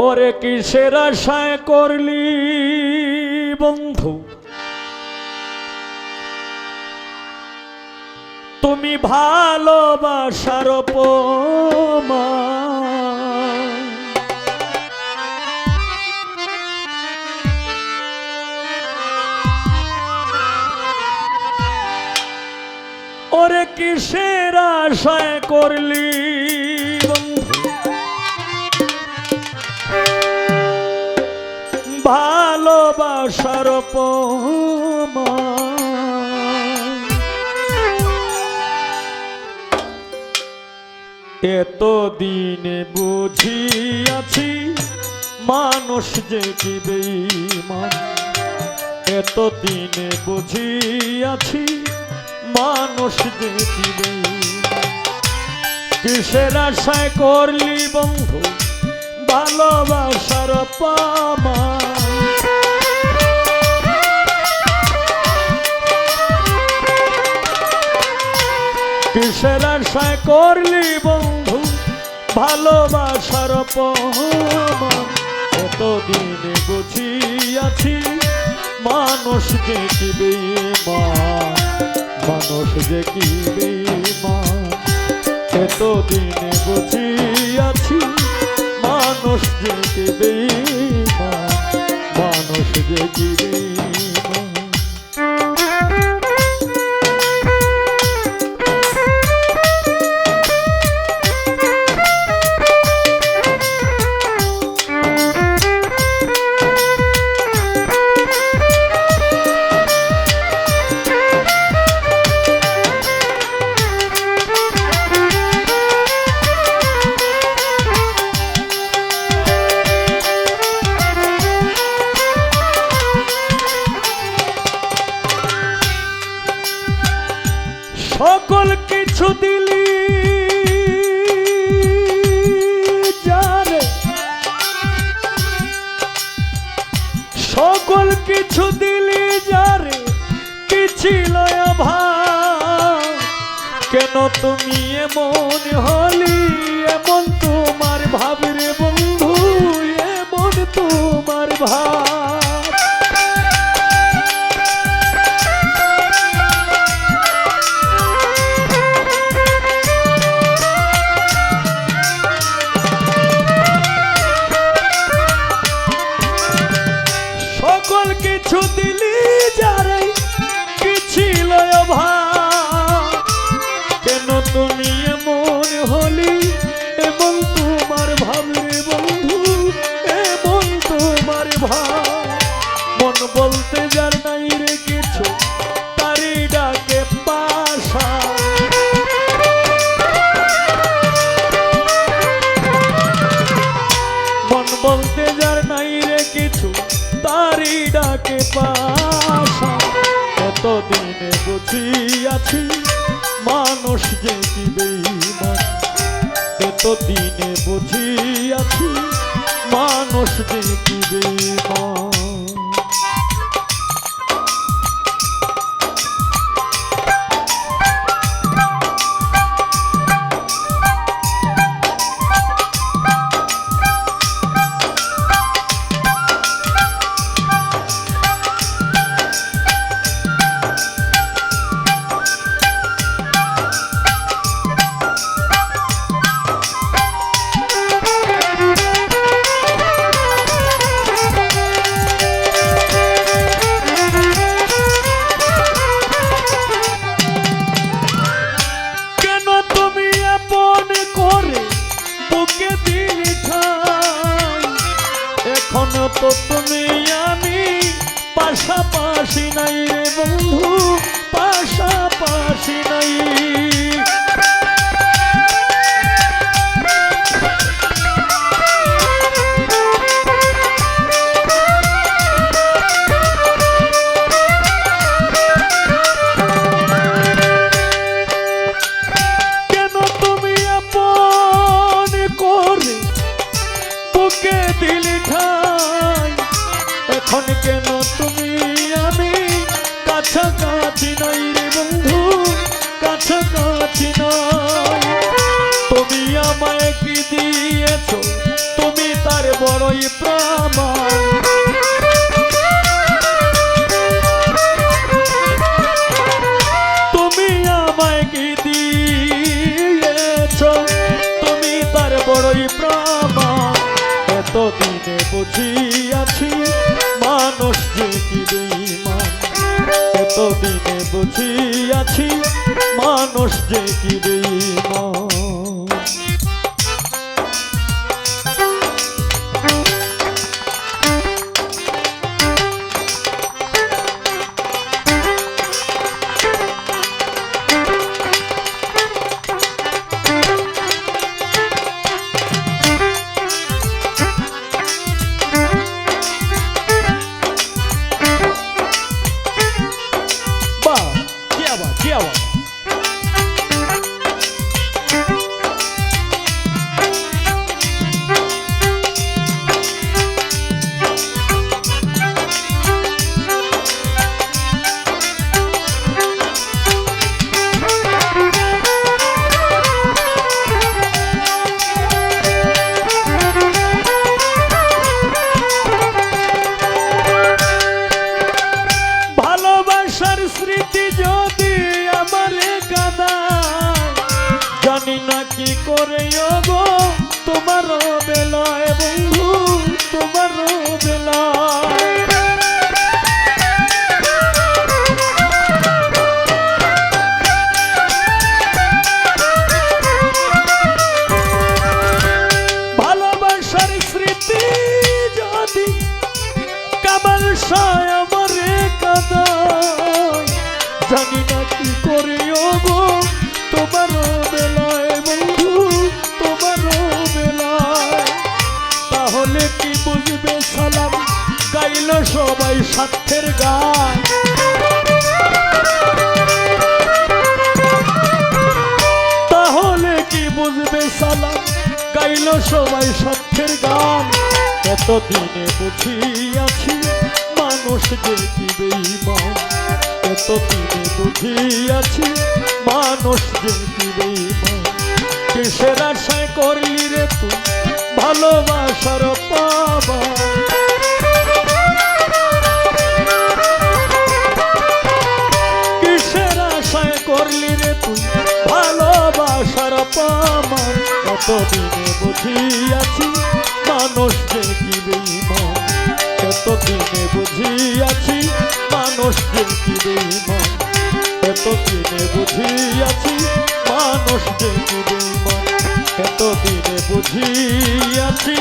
ওরে কিসের আশায় করলি বন্ধু? তুমি ভালোবাসার অপমান ওরে কিসের আশায় করলি অপমান এত দিনে বুঝিয়াছি মানুষ যে কি এত দিনে বুঝিয়াছি মানুষ যে কি কিসের আশায় করলি বন্ধু? ভালোবাসার পামান কিসের আশায় করলি বন্ধু, ভালোবাসার এতদিনে বুঝিয়াছি মানুষ যে কি বেঈমান, মানুষ যে কি বেঈমান। এতদিনে বুঝিয়াছি মানুষ যে কি বেঈমান, মানুষ যে কি বেঈমান। সকল কিছু দিলি যারে, কি ছিল কেন তুমি এমন হলি, এমন তোমার ভাবরে বন্ধু, এমন তোমার ভাব কিছু দিলি যারে, কি ছিল কেন তুমি এমন হলি? এবং তোমার ভাবলে বন্ধু এবং তোমার ভাব। ডাকে পাশা এতদিনে বুঝিয়াছি মানুষ যে কি বেঈমান। এতদিনে বুঝিয়াছি মানুষ যে কি বেঈমান। কাছাকাছি নাই রে বন্ধু, কাছাকাছি নাই তুমি আমায় কি দিয়েছ? তুমি তার বড়ই প্রমাণ। তুমি আমায় বড়ই এতদিনে বুঝিয়াছি, মানুষ যে কি বেঈমান। এতদিনে বুঝিয়াছি মানুষ যে কি কি আবার যদি আমার কাদা জানি না কি করে গো জানি কি করে গো তোমার বেলায় বন্ধু তাহলে কি বুঝবে সালাম গাইল সবাই স্বার্থের গান। তাহলে কি বুঝবে সালাম গাইল সবাই স্বার্থের গান। এতদিনে বুঝিয়াছি, মানুষ যে কি বেঈমান এতদিনে বুঝিয়াছি, মানুষ যে কিসের আশায় করলি রে তুই? ভালোবাসার পাবা কিসের আশায় করলি রে তুই? ভালোবাসার বুঝিয়াছি, মানুষ যে কি বুঝিয়াছি মানুষ যে কি বেঈমান কতদিনে বুঝিয়াছি, মানুষ যে কি বেঈমান কতদিনে বুঝিয়াছি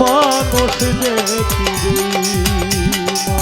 মানুষ যে কি বেঈমান